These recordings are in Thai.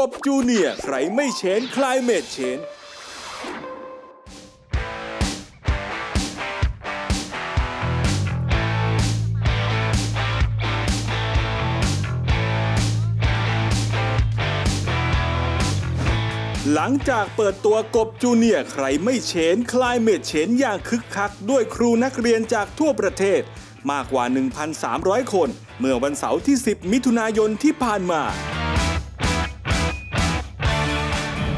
กบจูเนียร์ใครไม่เชนคลายเมดเชนหลังจากเปิดตัวกบจูเนียร์ใครไม่เชนคลายเมดเชนอย่างคึกคัก ด้วยครูนักเรียนจากทั่วประเทศ มากกว่า 1,300 คน เมื่อวันเสาร์ที่ 10 มิถุนายนที่ผ่านมา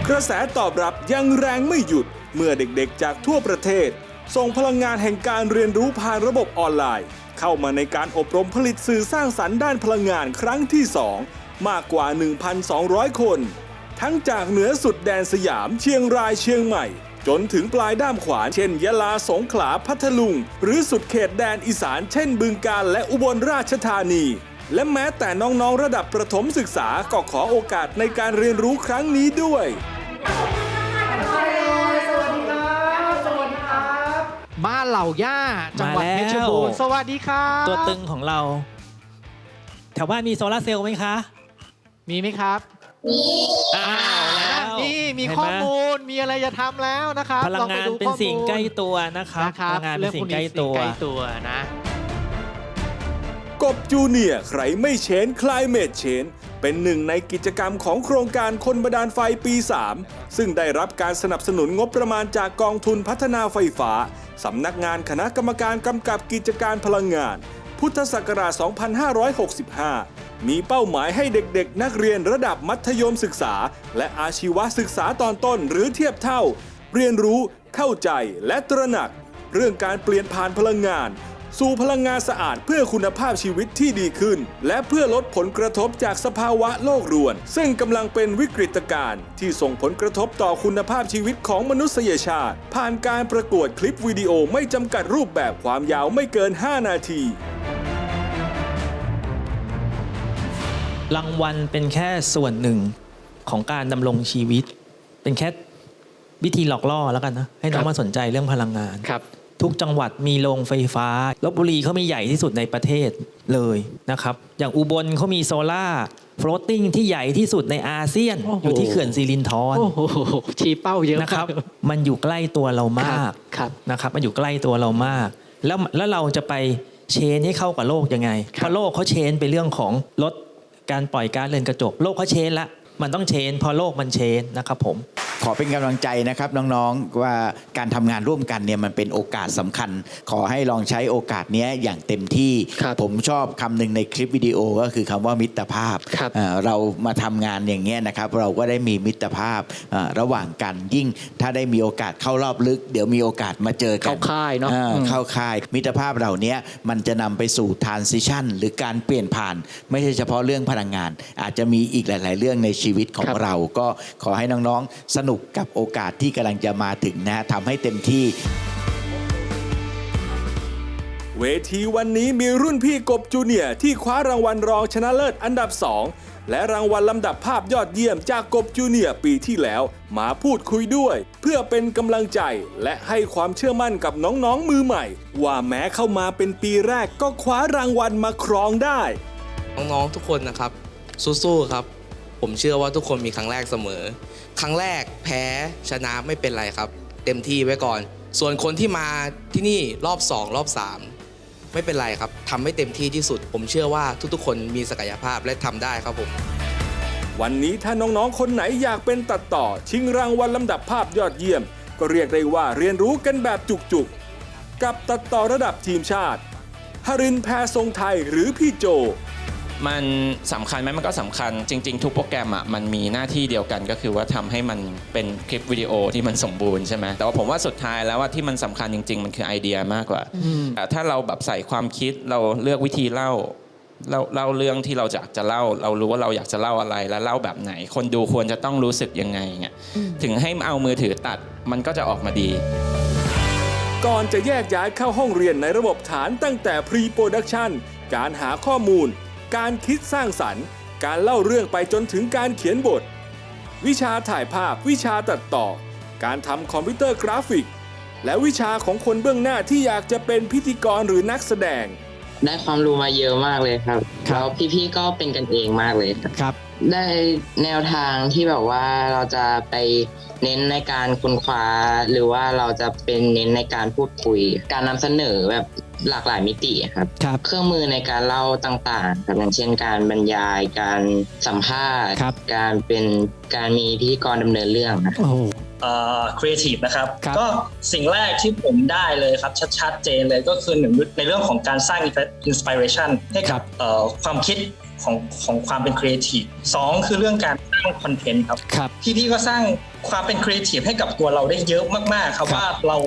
กระแสตอบรับยังแรงไม่หยุดเมื่อเด็กๆจากทั่วประเทศ ส่งพลังงานแห่งการเรียนรู้ผ่านระบบออนไลน์ เข้ามาในการอบรมผลิตสื่อสร้างสรรค์ด้านพลังงานครั้งที่ 2 มากกว่า 1,200 คน ทั้งจากเหนือสุดแดนสยามเชียงรายเชียงใหม่ จนถึงปลายด้ามขวานเช่น ยะลาสงขลาพัทลุง หรือสุดเขตแดนอีสานเช่น บึงกาฬและอุบลราชธานีและแม้แต่น้องๆ ระดับประถมศึกษาก็ขอโอกาสในการเรียนรู้ครั้งนี้ด้วย บ้านเหล่าย่าจังหวัดมาเพแล้ว ชรบูรณ์สวัสดีครับตัวตึงของเรา แถวบ้านมีโซลาร์เซลล์ไหมคะมีไหมครับอ้าวแล้วนี่มีเห็นข้อไหมูลมีอะไรจะทำแล้วนะครับพลังงานอไปดูเป็นข้อมูลสิ่งใกล้ตัวนะครับนะคพรับลังงานเป็เรื่อนงสิ่พงวกใกล้นี้สิ่ตังวใกล้ตัวนะ กบจูเนียร์ใครไม่เชนคลายเมดเชน เป็นหนึ่งในกิจกรรมของโครงการคนบาดาลไฟปี 3 ซึ่งได้รับการสนับสนุนงบประมาณจากกองทุนพัฒนาไฟฟ้า สำนักงานคณะกรรมการกำกับกิจการพลังงาน พุทธศักราช 2565 มีเป้าหมายให้เด็กๆ นักเรียนระดับมัธยมศึกษา และอาชีวศึกษาตอนต้นหรือเทียบเท่า เรียนรู้ เข้าใจและตระหนัก เรื่องการเปลี่ยนผ่านพลังงาน สู่พลังงานสะอาดเพื่อคุณภาพชีวิตที่ดีขึ้น และเพื่อลดผลกระทบจากสภาวะโลกรวน ซึ่งกำลังเป็นวิกฤตการณ์ที่ส่งผลกระทบต่อคุณภาพชีวิตของมนุษยชาติ ผ่านการประกวดคลิปวิดีโอไม่จำกัดรูปแบบความยาวไม่เกิน 5 นาทีรางวัลเป็นแค่ส่วนหนึ่งของการดำรงชีวิต เป็นแค่วิธีหลอกล่อแล้วกันนะให้น้องครับมาสนใจเรื่องพลังงานครับ ทุกจังหวัดมีโรงไฟฟ้าลบบุรีเขามีใหญ่ที่สุดในประเทศเลยนะครับ อย่างอุบลเขามีโซล่าฟลอตติ้งที่ใหญ่ที่สุดในอาเซียนโอ้โหอยู่ที่เขื่อนซีลินทรโอ้โหชี้เป้าเยอะนะครับมากมันอยู่ใกล้ตัวเรามากครับนะครับ มันอยู่ใกล้ตัวเรามาก แล้วแล้วเราจะไปเชนให้เข้ากับโลกยังไงครับเพราะโลกเขาเชนไปเรื่องของลดการปล่อยก๊าซเรือนกระจก โลกเขาเชนละ มันต้องเชนเพอโลกมันเชนนะครับผม ขอเป็นกำลังใจนะครับน้องๆว่าการทำงานร่วมกันเนี่ยมันเป็นโอกาสสำคัญ ขอให้ลองใช้โอกาสเนี้ยอย่างเต็มที่ ครับผมชอบคำหนึ่งในคลิปวิดีโอก็คือคำว่ามิตรภาพครับเอ่อเรามาทำงานอย่างเงี้ยนะครับ เราก็ได้มีมิตรภาพเอ่อระหว่างกันยิ่งถ้าได้มีโอกาสเข้ารอบลึก เดี๋ยวมีโอกาสมาเจอกัเข้าค่ายเนาะอ่อืม เข้าค่ายมิตรภาพเหล่านี้มันจะนำไปสู่ transition หรือการเปลี่ยนผ่าน ไม่ใช่เฉพาะเรื่องพลังงาน อาจจะมีอีกหลาย ๆ เรื่องในชีวิตของครับเรา ก็ขอให้น้องๆ สนุกกับโอกาสที่กำลังจะมาถึงนะทำให้เต็มที่ เวทีวันนี้มีรุ่นพี่กบจูเนียร์ที่คว้ารางวัลรองชนะเลิศอันดับ 2 และรางวัลลำดับภาพยอดเยี่ยมจากกบจูเนียร์ปีที่แล้ว มาพูดคุยด้วย เพื่อเป็นกำลังใจและให้ความเชื่อมั่นกับน้องๆมือใหม่ ว่าแม้เข้ามาเป็นปีแรกก็คว้ารางวัลมาครองได้ น้องๆทุกคนนะครับ สู้ๆครับ ผมเชื่อว่าทุกคนมีครั้งแรกเสมอ ครั้งแรกแพ้ชนะไม่เป็นไรครับ เต็มที่ไว้ก่อน ส่วนคนที่มาที่นี่รอบ 2 รอบ 3 ไม่เป็นไรครับทำให้เต็มที่ที่สุด ผมเชื่อว่าทุกๆ คนมีศักยภาพและทำได้ครับผม วันนี้ถ้าน้องๆ คนไหนอยากเป็นตัดต่อ ชิงรางวัลลำดับภาพยอดเยี่ยม ก็เรียกได้ว่าเรียนรู้กันแบบจุกๆ กับตัดต่อระดับทีมชาติฮารินแพรทรงไทยหรือพี่โจ มันสำคัญไหมมันก็สำคัญจริง ๆ ทุกโปรแกรมอะมันมีหน้าที่เดียวกันก็คือว่าทำให้มันเป็นคลิปวิดีโอที่มันสมบูรณ์ใช่ไหมแต่ว่าผมว่าสุดท้ายแล้วว่าที่มันสำคัญจริง ๆ มันคือไอเดียมากกว่าแต่ถ้าเราแบบใส่ความคิดเราเลือกวิธีเล่าเล่าเล่าเรื่องที่เราอยากจะเล่า เรารู้ว่าเราอยากจะเล่าอะไรแล้วเล่าแบบไหน คนดูควรจะต้องรู้สึกยังไงเงี้ยถึงให้เอามือถือตัดมันก็จะออกมาดี ก่อนจะแยกย้ายเข้าห้องเรียนในระบบฐานตั้งแต่ Pre-Production การหาข้อมูล การคิดสร้างสรรค์ การเล่าเรื่องไปจนถึงการเขียนบท วิชาถ่ายภาพ วิชาตัดต่อ การทำคอมพิวเตอร์กราฟิก และวิชาของคนเบื้องหน้าที่อยากจะเป็นพิธีกรหรือนักแสดง ได้ความรู้มาเยอะมากเลยครับครับแล้วพี่ๆก็เป็นกันเองมากเลยครับครับ ได้แนวทางที่แบบว่าเราจะไปเน้นในการค้นคว้า หรือว่าเราจะเป็นเน้นในการพูดคุย การนำเสนอแบบหลากหลายมิติครับครับ เครื่องมือในการเล่าต่างๆครับอย่างเช่นการบรรยาย การสัมภาษณ์ครับการเป็นการมีพิธีกรดำเนินเรื่องนะครับโอ้โหครีเอทีฟนะครับครับ ก็สิ่งแรกที่ผมได้เลยครับ ชัดๆเจนเลยก็คือหนึ่งในเรื่องของการสร้างอินสปิเรชันให้กับเอ่อความคิด ของของความเป็นครีเอทีฟสองคือเรื่องการสร้างคอนเทนต์ครับครับพี่ๆก็สร้างความเป็นครีเอทีฟให้กับตัวเราได้เยอะมากๆครับครับว่าเรา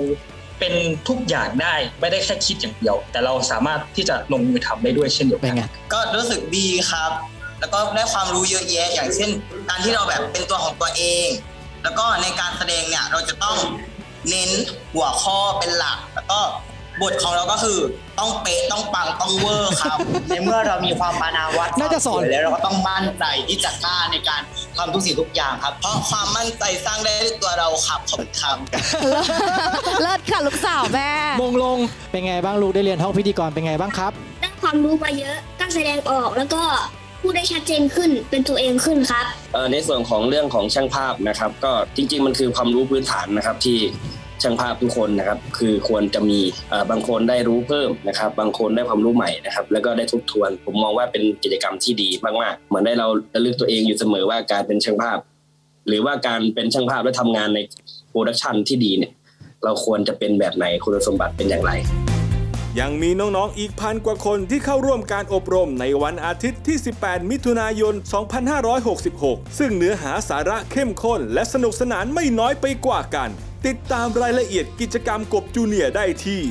เป็นทุกอย่างได้ไม่ได้แค่คิดอย่างเดียว แต่เราสามารถที่จะลงมือทำได้ด้วยเช่นเดียวเป็นกันไงก็รู้สึกดีครับ แล้วก็ได้ความรู้เยอะแยะ อย่างเช่น การที่เราแบบเป็นตัวของตัวเอง แล้วก็ในการแสดงเนี่ยเราจะต้องเน้นหัวข้อเป็นหลัก แล้วก็ บทของเราก็คือต้องเป๊ะต้องปังต้องเวอร์ครับ ในเมื่อเรามีความปานาวัดน่าจะสอนควมสวยแล้วเราก็ต้องมั่นใจที่จะกล้าในการทำทุกสิ่งทุกอย่างครับ เพราะความมั่นใจสร้างได้ด้วยตัวเราครับขอบคุณครับ เลิศค่ะลูกสาวแม่ มงลงเป็นไงบ้างลูกได้เรียนห้องพิธีกรเป็นไงบ้างครับ ได้ความรู้มาเยอะกล้าแสดงออกแล้วก็พูดได้ชัดเจนขึ้นเป็นตัวเองขึ้นครับ เอ่อในส่วนของเรื่องของช่างภาพนะครับ ก็จริง ๆ มันคือความรู้พื้นฐานนะครับที่ ช่างภาพทุกคนนะครับ คือควรจะมีบางคนได้รู้เพิ่มนะครับ บางคนได้ความรู้ใหม่นะครับ แล้วก็ได้ทบทวน ผมมองว่าเป็นกิจกรรมที่ดีมากๆ เหมือนได้เราระลึกตัวเองอยู่เสมอว่าการเป็นช่างภาพ หรือว่าการเป็นช่างภาพและทำงานในโปรดักชันที่ดีเนี่ย เราควรจะเป็นแบบไหนคุณสมบัติเป็นอย่างไร ยังมีน้องๆ อีกพันกว่าคนที่เข้าร่วมการอบรมในวันอาทิตย์ที่ 18 มิถุนายน 2566 ซึ่งเนื้อหาสาระเข้มข้นและสนุกสนานไม่น้อยไปกว่ากัน ติดตามรายละเอียดกิจกรรมกบจูเนียร์ได้ที่